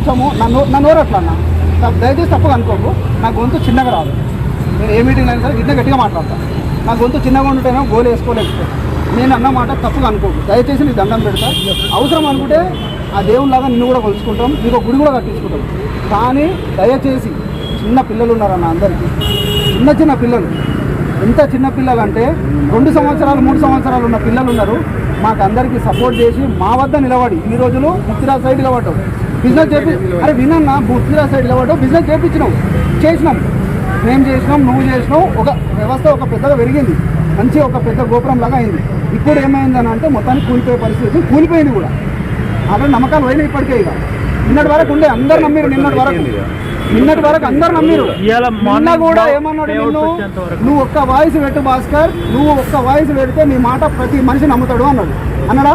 కొంచెము నా నో నా నోరు అట్లా అన్న? దయచేసి తప్పుగా అనుకోకు. నా గొంతు చిన్నగా రాదు. నేను ఏ మీటింగ్ అయినా సరే గిట్ల గట్టిగా మాట్లాడతాను నా గొంతు చిన్నగా ఉంటేనే గోలు వేసుకోలేకపోతే. నేను అన్న మాట తప్పుగా అనుకోకు. దయచేసి నీ దండం పెడతా. అవసరం అనుకుంటే ఆ దేవునిలాగా నిన్ను కూడా కొలుచుకుంటాం. నీకు ఒక గుడి కూడా కట్టించుకుంటాం. కానీ దయచేసి చిన్న పిల్లలు ఉన్నారన్న అందరికీ. చిన్న చిన్న పిల్లలు. ఎంత చిన్న పిల్లలు అంటే రెండు సంవత్సరాలు మూడు సంవత్సరాలు ఉన్న పిల్లలు ఉన్నారు. మాకు అందరికీ సపోర్ట్ చేసి మా వద్ద నిలబడి ఈ రోజులు ముత్తిరాజ్ సైడ్ నిలబడ్డాం బిజినెస్ చేపి అరే వినన్నా ముత్తిరాజ్ సైడ్ నిలబడ్డావు బిజినెస్ చేపించినావు చేసినాం. మేము చేసినాం నువ్వు చేసినావు ఒక వ్యవస్థ ఒక పెద్దగా పెరిగింది. మంచి ఒక పెద్ద గోపురం లాగా అయింది. ఇప్పుడు ఏమైందని అంటే మొత్తానికి కూలిపోయే పరిస్థితి కూలిపోయింది కూడా. అక్కడ నమ్మకాలు పోయినాయి ఇప్పటికే ఇక. నిన్నటి వరకు ఉండే అందరు నమ్మిరు నిన్నటి వరకు. నిన్నటి వరకు అందరు నమ్మిరు. మార్నింగ్ కూడా ఏమన్నాడు నిన్ను. నువ్వు ఒక్క వాయిస్ పెట్టు భాస్కర్. నువ్వు ఒక్క వాయిస్ పెడితే నీ మాట ప్రతి మనిషి నమ్ముతాడు అన్నాడు. అన్నాడా?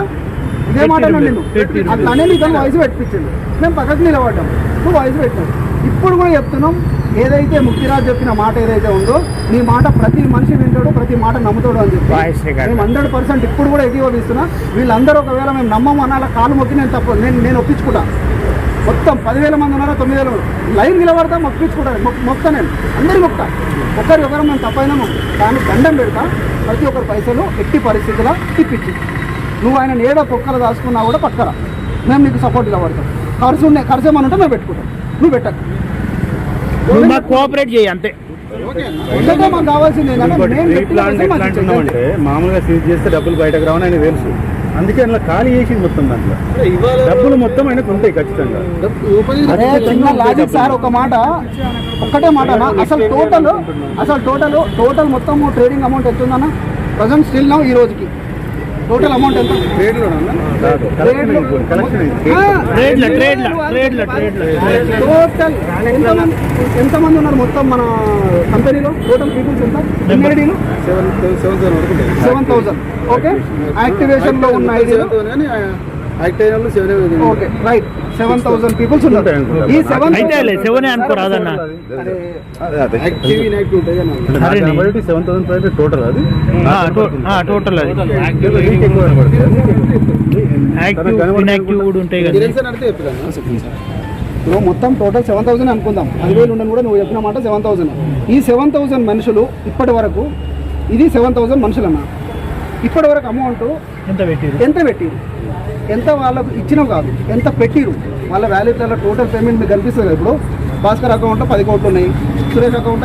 అట్లానే నీతో వాయిస్ పెట్టించింది మేము పక్కకు నిలబడ్డాం. నువ్వు వాయిస్ పెట్టావు ఇప్పుడు కూడా చెప్తున్నాం ఏదైతే ముక్తిరాజ్ చెప్పిన మాట ఏదైతే ఉందో నీ మాట ప్రతి మనిషి వింటాడు ప్రతి మాట నమ్ముతాడు అని చెప్పి. మేము హండ్రెడ్ పర్సెంట్ ఇప్పుడు కూడా ఎగివదిస్తున్నా వీళ్ళందరూ ఒకవేళ మేము నమ్మము అనాల కాలు మొక్కి నేను తప్ప నేను నేను ఒప్పించుకుంటా. మొత్తం పదివేల మంది ఉన్నారా తొమ్మిది వేల లైన్ నిలబడతా మొక్కించుకుంటా మొక్- మొక్తా నేను. అందరి మొక్తా. ఒకరి ఒకరు మేము తప్పైనా మొక్కు దాన్ని దండం పెడతా. ప్రతి ఒక్కరి పైసలు ఎట్టి పరిస్థితుల్లో తిప్పించి నువ్వు ఆయన ఏడ పొక్కలు దాచుకున్నా కూడా పక్కరా మేము నీకు సపోర్ట్ నిలబడతాం ఖర్చు ఉన్నాయి ఖర్చు ఏమని ఉంటే మేము పెట్టుకుంటాం. నువ్వు పెట్టకు. నువ్వు మాకు కోఆపరేట్ చేయి అంతే. అంటున్నామంటే మామూలుగా సీజ్ చేస్తే డబ్బులు బయటకు రావని ఆయన తెలుసు. అందుకే అందులో ఖాళీ చేసింది మొత్తం దాంట్లో. డబ్బులు మొత్తం ఆయనకు ఉంటాయి ఖచ్చితంగా. అరే చిన్న లాజిక్ సార్ ఒక మాట. ఒక్కటే మాట. అసలు టోటల్ అసలు టోటల్ టోటల్ మొత్తం ట్రేడింగ్ అమౌంట్ ఎంత ఉందన్న ప్రజెంట్ స్టిల్ నౌ ఈ రోజుకి. టోటల్ అమౌంట్ ఎంత? కాదు కలెక్షన్ అయిపోయింది కలెక్షన్ ఆ, ట్రేడ్ల ట్రేడ్ల ట్రేడ్ల ట్రేడ్ల టోటల్ ఎంతమంది ఎంతమంది ఉన్నారు మొత్తం మన కంపెనీలో? టోటల్ పీపుల్స్ ఎంత? ఎన్ని ఐడీలు సెవెన్ సెవెన్ సెవెన్ వరకు ఉంటాయి. సెవెన్ థౌసండ్ ఓకే యాక్టివేషన్లో ఉన్న ఐడీలు okay right seven thousand peoples ఈ సెవెన్ అయితే అనుకోరాదన్న థౌసండ్ ఫైవ్ టోటల్ అది టోటల్ అది. నీకు ఎక్కువ కనబడుతుంది. యాక్టివ్ ఇన్యాక్టివ్ కూడా ఉంటాయి కదా. నువ్వు మొత్తం టోటల్ సెవెన్ థౌసండ్ అనుకుందాం. పదివేలు ఉండని కూడా నువ్వు చెప్పిన మాట సెవెన్ థౌసండ్ ఈ సెవెన్ థౌసండ్ మనుషులు ఇప్పటి వరకు ఇది సెవెన్ థౌసండ్ మనుషులు అన్న ఇప్పటి వరకు అమౌంట్ ఎంత పెట్టిరు ఎంత పెట్టిరు ఎంత వాళ్ళకు ఇచ్చినవి కాదు. ఎంత పెట్టిరు వాళ్ళ వ్యాలెట్లలో టోటల్ పేమెంట్ మీకు కనిపిస్తుంది ఇప్పుడు? భాస్కర్ అకౌంట్లో పది కోట్లు ఉన్నాయి. సురేష్ అకౌంట్లో